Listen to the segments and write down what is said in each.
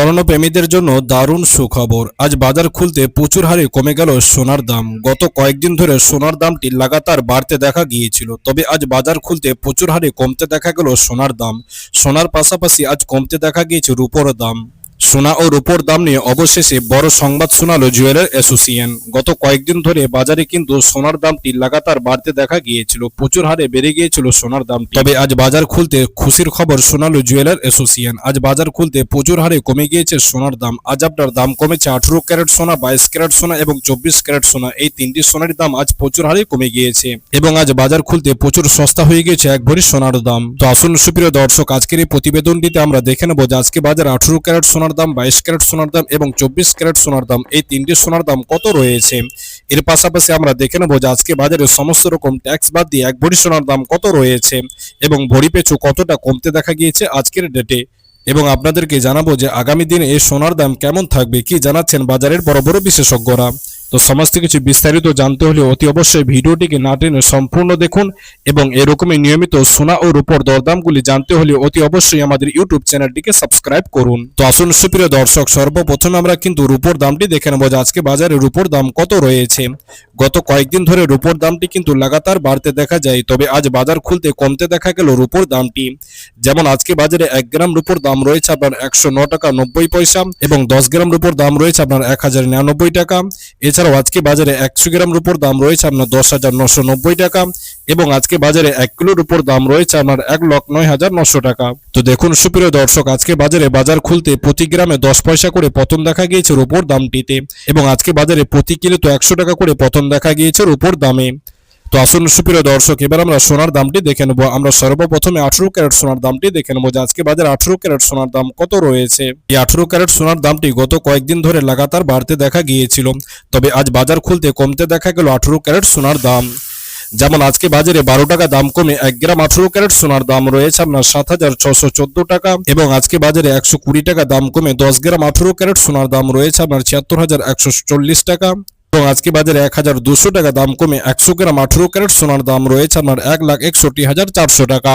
স্বর্ণপ্রেমীদের জন্য দারুণ সুখবর। আজ বাজার খুলতে প্রচুর হারে কমে গেল সোনার দাম। গত কয়েকদিন ধরে সোনার দামটি লাগাতার বাড়তে দেখা গিয়েছিল। তবে আজ বাজার খুলতে প্রচুর হারে কমতে দেখা গেল সোনার দাম। সোনার পাশাপাশি আজ কমতে দেখা গিয়েছে রুপোর দাম। সোনা ও রূপোর দাম নিয়ে অবশেষে বড় সংবাদ শোনালো জুয়েলার অ্যাসোসিয়েশন। গত কয়েকদিন ধরে বাজারে কিন্তু সোনার দামটি লাগাতার বাড়তে দেখা গিয়েছিল। প্রচুর হারে বেড়ে গিয়েছিল সোনার দাম তবে আজ বাজার খুলতে খুশির খবর শোনালো জুয়েলার অ্যাসোসিয়েশন। আজ বাজার খুলতে প্রচুর হারে কমে গিয়েছে সোনার দাম। আজ আপনার দাম কমেছে আঠারো ক্যারেট সোনা, বাইশ ক্যারেট সোনা এবং চব্বিশ ক্যারেট সোনা। এই তিনটি সোনার দাম আজ প্রচুর হারে কমে গিয়েছে। এবং আজ বাজার খুলতে প্রচুর সস্তা হয়ে গিয়েছে এক ভরি সোনার দাম। তো আসুন সুপ্রিয় দর্শক, আজকের এই প্রতিবেদনটিতে আমরা দেখে নেব যে আজকে বাজার আঠারো ক্যারেট সোনার দাম, বাইশ ক্যারেট সোনার দাম এবং চব্বিশ ক্যারেট সোনার দাম, এই তিনটি সোনার দাম কত রয়েছে? এর পাশাপাশি আমরা দেখে নেব যে আজকে বাজারে সমস্ত রকম ট্যাক্স বাদ দিয়ে এক ভরি সোনার দাম কত রয়েছে এবং ভরি পেছু কতটা কমতে দেখা গিয়েছে আজকের ডেটে এবং আপনাদেরকে জানাব যে আগামী দিনে এই সোনার দাম কেমন থাকবে, কি জানাচ্ছেন বাজারের বড় বড় বিশেষজ্ঞরা। তো সমস্ত কিছু বিস্তারিত জানতে হলে অতি অবশ্যই ভিডিওটিকে না টেনে সম্পূর্ণ দেখুন এবং এরকমই নিয়মিত সোনা ও রূপর দরদামগুলি জানতে হলে অতি অবশ্যই আমাদের ইউটিউব চ্যানেলটিকে সাবস্ক্রাইব করুন। তো আসুন সুপ্রিয় দর্শক, সর্বপ্রথমে আমরা কিন্তু রূপর দামটি দেখে নেব যে আজকে বাজারে রূপর দাম কত রয়েছে। গত কয়েকদিন ধরে রূপর দামটি কিন্তু লাগাতার বাড়তে দেখা যায়, তবে আজ বাজার খুলতে কমতে দেখা গেল রূপর দামটি। যেমন আজকে বাজারে এক গ্রাম রূপর দাম রয়েছে আপনার একশো টাকা নব্বই পয়সা এবং দশ গ্রাম রূপর দাম রয়েছে আপনার এক হাজার নিরানব্বই টাকা। এছাড়াও আজকে বাজারে একশো গ্রাম রুপোর দাম রয়েছে আপনার দশ হাজার নশো নব্বই টাকা এবং আজকে বাজারে এক কিলোর উপর দাম রয়েছে আপনার এক লক্ষ নয় হাজার নশো টাকা। তো দেখুন সুপ্রিয় দর্শক, আজকে বাজারে বাজার খুলতে প্রতি গ্রামে দশ পয়সা করে পতন দেখা গিয়েছে রোপর দামটিতে এবং আজকে বাজারে প্রতি কিলো তো একশো টাকা করে পতন দেখা গিয়েছে রোপর দামে। তো আসুন সুপ্রিয় দর্শক, এবার আমরা সোনার দামটি দেখে নেব। আমরা সর্বপ্রথমে আঠারো ক্যারেট সোনার দামটি দেখে নেব যে আজকে বাজারে আঠারো ক্যারেট সোনার দাম কত রয়েছে। এই আঠারো ক্যারেট সোনার দামটি গত কয়েকদিন ধরে লাগাতার বাড়তে দেখা গিয়েছিল, তবে আজ বাজার খুলতে কমতে দেখা গেল আঠারো ক্যারেট সোনার দাম। যেমন আজকে বাজারে বারো টাকা দাম কমে এক গ্রাম আঠারো ক্যারেট সোনার দাম রয়েছে আপনার সাত হাজার ছশো চোদ্দ টাকা এবং আজকে বাজারে একশো কুড়ি টাকা দাম কমে দশ গ্রাম আঠারো ক্যারেট সোনার দাম রয়েছে আপনার ছিয়াত্তর হাজার একশো চল্লিশ টাকা। এবং আজকে বাজারে এক হাজার দুশো টাকা দাম কমে একশো গ্রাম আঠারো ক্যারেট সোনার দাম রয়েছে আপনার এক লাখ একষট্টি হাজার চারশো টাকা।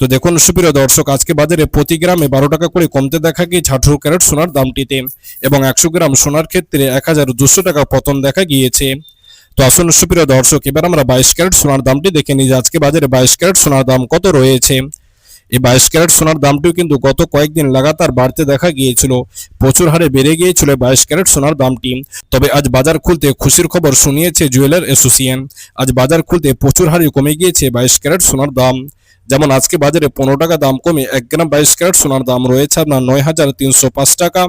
তো দেখুন, সুপ্রিয় দর্শক, আজকে বাজারে প্রতি গ্রামে বারো টাকা করে কমতে দেখা গিয়েছে আঠারো ক্যারেট সোনার দামটিতে এবং একশো গ্রাম সোনার ক্ষেত্রে এক হাজার দুশো টাকা পতন দেখা গিয়েছে। তো আসুন, সুপ্রিয় দর্শক, এবার আমরা বাইশ ক্যারেট সোনার দামটি দেখে নিই আজকে বাজারে বাইশ ক্যারেট সোনার দাম কত রয়েছে। এই বাইশ ক্যারেট সোনার দামটিও কিন্তু গত কয়েকদিন লাগাতার বাড়তে দেখা গিয়েছিল। প্রচুর হারে বেড়ে গিয়েছিল বাইশ ক্যারেট সোনার দামটি। তবে আজ বাজার খুলতে খুশির খবর শুনিয়েছে জুয়েলার অ্যাসোসিয়েশন। আজ বাজার খুলতে প্রচুর হারে কমে গিয়েছে বাইশ ক্যারেট সোনার দাম। যেমন আজকে বাজারে পনেরো টাকা দাম কমে এক গ্রাম বাইশ ক্যারেট সোনার দাম রয়েছে আপনার নয় হাজার তিনশো পাঁচ টাকা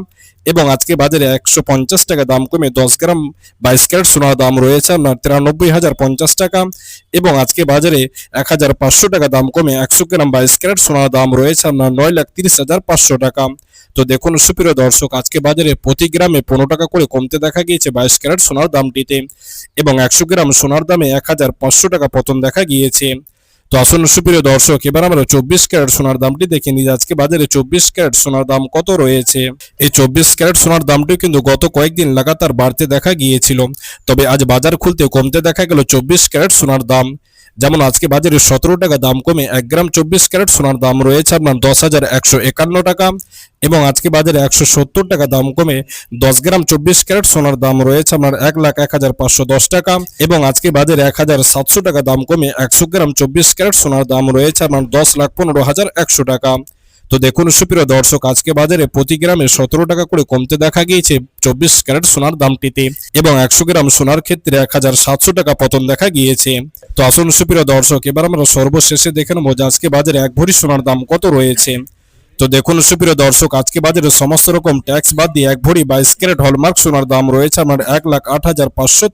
এবং আজকে বাজারে একশো পঞ্চাশ টাকা দাম কমে দশ গ্রাম বাইশ ক্যারেট সোনার দাম রয়েছে আপনার তিরানব্বই হাজার পঞ্চাশ টাকা এবং আজকে বাজারে এক হাজার পাঁচশো টাকা দাম কমে একশো গ্রাম বাইশ ক্যারেট সোনার দাম রয়েছে আপনার নয় লাখ তিরিশ হাজার পাঁচশো টাকা। তো দেখুন সুপ্রিয় দর্শক, আজকে বাজারে প্রতি গ্রামে পনেরো টাকা করে কমতে দেখা গিয়েছে বাইশ ক্যারেট সোনার দামটিতে এবং একশো গ্রাম সোনার দামে এক হাজার পাঁচশো টাকা পতন দেখা গিয়েছে। তো আসুন সুপ্রিয় দর্শক, এবার আমরা চব্বিশ ক্যারেট সোনার দামটি দেখে নিই। আজকে বাজারে চব্বিশ ক্যারেট সোনার দাম কত রয়েছে? এই চব্বিশ ক্যারেট সোনার দামটিও কিন্তু গত কয়েকদিন লাগাতার বাড়তে দেখা গিয়েছিল। তবে আজ বাজার খুলতে কমতে দেখা গেল চব্বিশ ক্যারেট সোনার দাম। যেমন আজকে বাজারে সতেরো টাকা দাম কমে এক গ্রাম চব্বিশ ক্যারেট সোনার দাম রয়েছে আপনার দশ হাজার একশো একান্ন টাকা এবং আজকে বাজারে একশো সত্তর টাকা দাম কমে দশ গ্রাম চব্বিশ ক্যারেট সোনার দাম রয়েছে আপনার এক লাখ এক হাজার পাঁচশো দশ টাকা এবং আজকে বাজারে এক হাজার সাতশো টাকা দাম কমে একশো গ্রাম চব্বিশ ক্যারেট সোনার দাম রয়েছে আপনার দশ লাখ পনেরো হাজার একশো টাকা। তো দেখুন সুপ্রিয় দর্শক, আজকে বাজারে প্রতি গ্রামে সতেরো টাকা করে কমতে দেখা গিয়েছে চব্বিশ ক্যারেট সোনার দামটিতে এবং একশো গ্রাম সোনার ক্ষেত্রে এক হাজার সাতশো টাকা পতন দেখা গিয়েছে। তো আসুন সুপ্রিয় দর্শক, এবার আমরা সর্বশেষে দেখে নেব যে আজকে বাজারে এক ভরি সোনার দাম কত রয়েছে। তো দেখুন সুপ্রিয় দর্শক, আজকে বাজারে সমস্ত রকম ট্যাক্স বাদ দিয়ে এক ভরি বাইশ ক্যারেট হলমার্ক সোনার দাম রয়েছে। আমার এক লাখ আট হাজার পাঁচশো